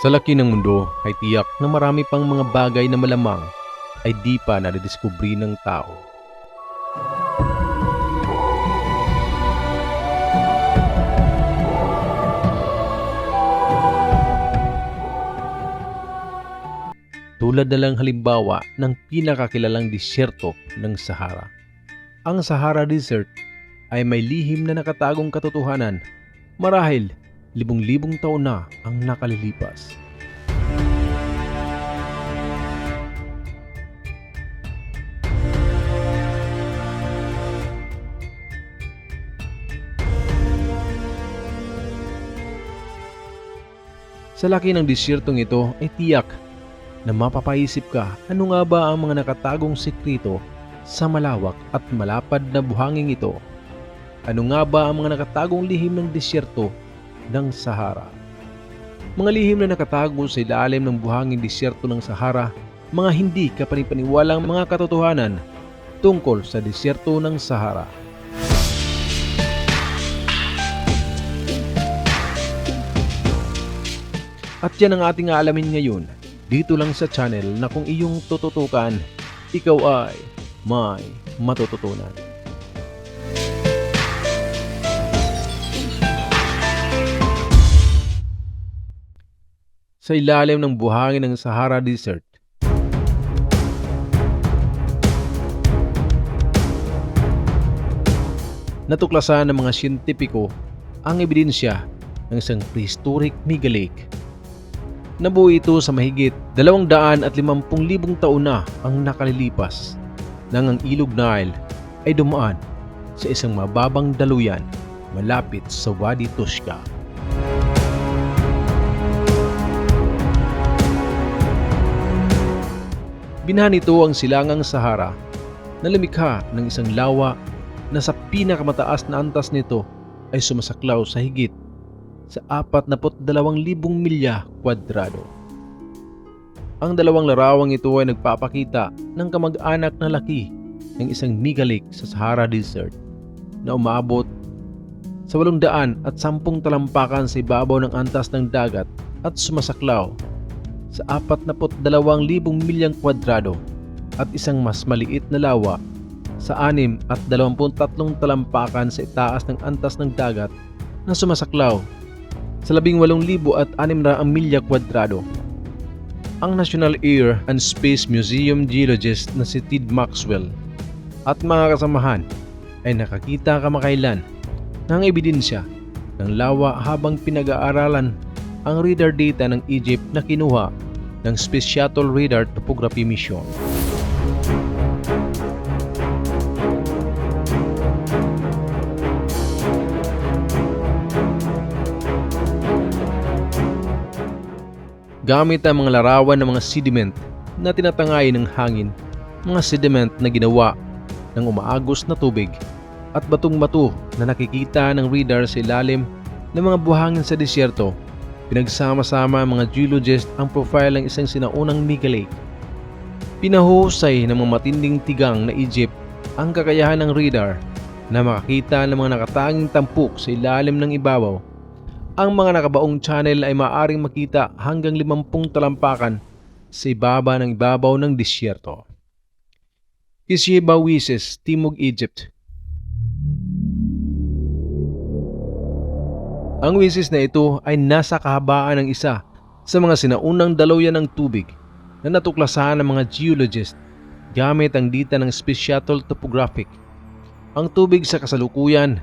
Sa laki ng mundo ay tiyak na marami pang mga bagay na malamang ay di pa nadidiskubre ng tao. Tulad na lang halimbawa ng pinakakilalang disyerto ng Sahara. Ang Sahara Desert ay may lihim na nakatagong katotohanan marahil libong-libong taon na ang nakalilipas. Sa laki ng disyertong ito ay tiyak na mapapaisip ka ano nga ba ang mga nakatagong sekreto sa malawak at malapad na buhangin ito. Ano nga ba ang mga nakatagong lihim ng disyerto ng Sahara? Mga lihim na nakatago sa ilalim ng buhangin disyerto ng Sahara, mga hindi kapanipaniwalang mga katotohanan tungkol sa disyerto ng Sahara. At yan ang ating aalamin ngayon dito lang sa channel na kung iyong tututukan, ikaw ay may matututunan. Sa ilalim ng buhangin ng Sahara Desert, natuklasan ng mga siyentipiko ang ebidensya ng isang prehistoric mega lake. Nabuo ito sa mahigit 250,000 taon na ang nakalilipas nang ang ilog Nile ay dumaan sa isang mababang daluyan malapit sa Wadi Tushka. Binahan nito ang silangang Sahara na lumikha ng isang lawa na sa pinakamataas na antas nito ay sumasaklaw sa higit sa 42,000 milya kwadrado. Ang dalawang larawang ito ay nagpapakita ng kamag-anak na laki ng isang megalik sa Sahara Desert na umabot sa 800 at 10 talampakan sa ibabaw ng antas ng dagat at sumasaklaw sa 42,000 milyang kwadrado at isang mas maliit na lawa sa 6 at 23 talampakan sa itaas ng antas ng dagat na sumasaklaw sa 18,600 milya kwadrado. Ang National Air and Space Museum geologist na si Ted Maxwell at mga kasamahan ay nakakita kamakailan ng ebidensya ng lawa habang pinag-aaralan ang radar data ng Egypt na kinuha ng Space Shuttle Radar Topography Mission. Gamit ang mga larawan ng mga sediment na tinatangay ng hangin, mga sediment na ginawa ng umaagos na tubig at batong-bato na nakikita ng radar sa ilalim ng mga buhangin sa disyerto Pinagsama-sama mga geologist ang profile ng isang sinaunang mega lake. Pinahusay ng mga matinding tigang na Egypt ang kakayahan ng radar na makakita ng mga nakatanging tampok sa ilalim ng ibabaw. Ang mga nakabaong channel ay maaaring makita hanggang 50 talampakan sa ibaba ng ibabaw ng disyerto. Kisiba Wises, Timog Egypt Ang wisis na ito ay nasa kahabaan ng isa sa mga sinaunang daluyan ng tubig na natuklasan ng mga geologist gamit ang dita ng Space Shuttle Topographic. Ang tubig sa kasalukuyan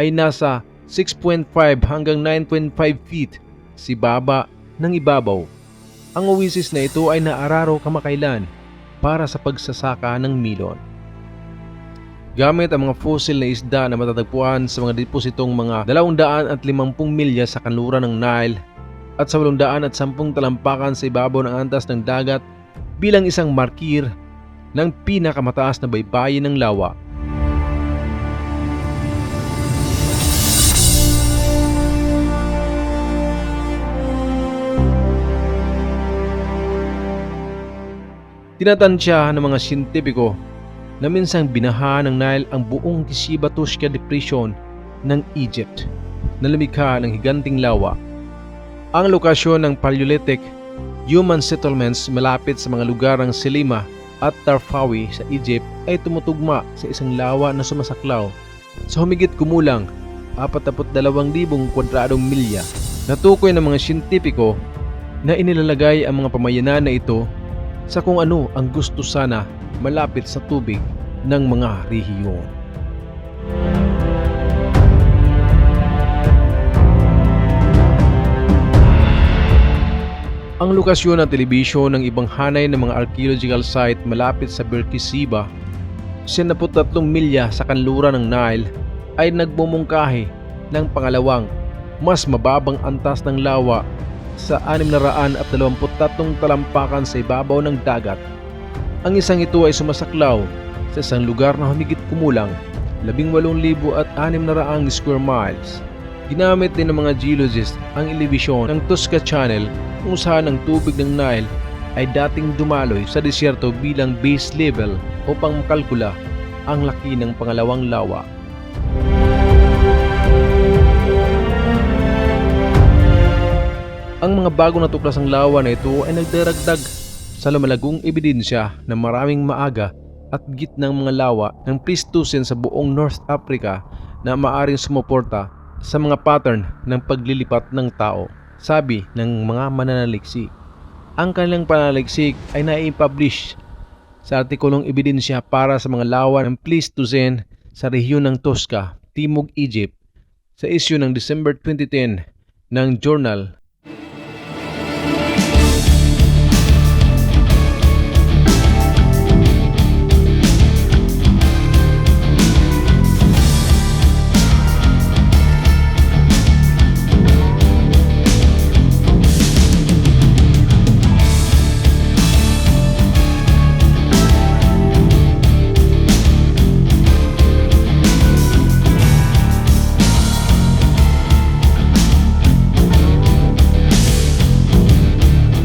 ay nasa 6.5 hanggang 9.5 feet si baba ng ibabaw. Ang oasis na ito ay naararo kamakailan para sa pagsasaka ng milon. Gamit ang mga fossil na isda na matatagpuan sa mga depositong mga 250 milya sa kanluran ng Nile at sa 810 talampakan sa ibabaw ng antas ng dagat bilang isang markir ng pinakamataas na baybayin ng lawa. Tinatansya ng mga siyentipiko na minsang binaha ng Nile ang buong Kishibatushka Depression ng Egypt na lumikha ng higanting lawa. Ang lokasyon ng Paleolithic human settlements malapit sa mga lugar ng Selima at Tarfawi sa Egypt ay tumutugma sa isang lawa na sumasaklaw sa humigit kumulang 42,000 kwadradong milya. Natukoy ng mga siyentipiko na inilalagay ang mga pamayanan na ito sa kung ano ang gusto sana malapit sa tubig ng mga rehiyon. Ang lokasyon ng telebisyon ng ibang hanay ng mga archaeological site malapit sa Berkesiba, 73 milya sa kanluran ng Nile, ay nagmumungkahi ng pangalawang mas mababang antas ng lawa sa 623 talampakan sa ibabaw ng dagat. Ang isang ito ay sumasaklaw sa isang lugar na humigit kumulang 18,600 square miles. Ginamit din ng mga geologists ang elevation ng Tusca Channel kung saan ang tubig ng Nile ay dating dumaloy sa disyerto bilang base level upang makalkula ang laki ng pangalawang lawa. Ang mga bago natuklasang lawa na ito ay nagdaragdag sa lumalagong ebidensya na maraming maaga at gitnang mga lawa ng Pleistocene sa buong North Africa na maaring sumuporta sa mga pattern ng paglilipat ng tao, sabi ng mga mananaliksik. Ang kanilang pananaliksik ay nai-publish sa artikulong ebidensya para sa mga lawa ng Pleistocene sa rehiyon ng Tosca, Timog Egypt sa isyu ng December 2010 ng Journal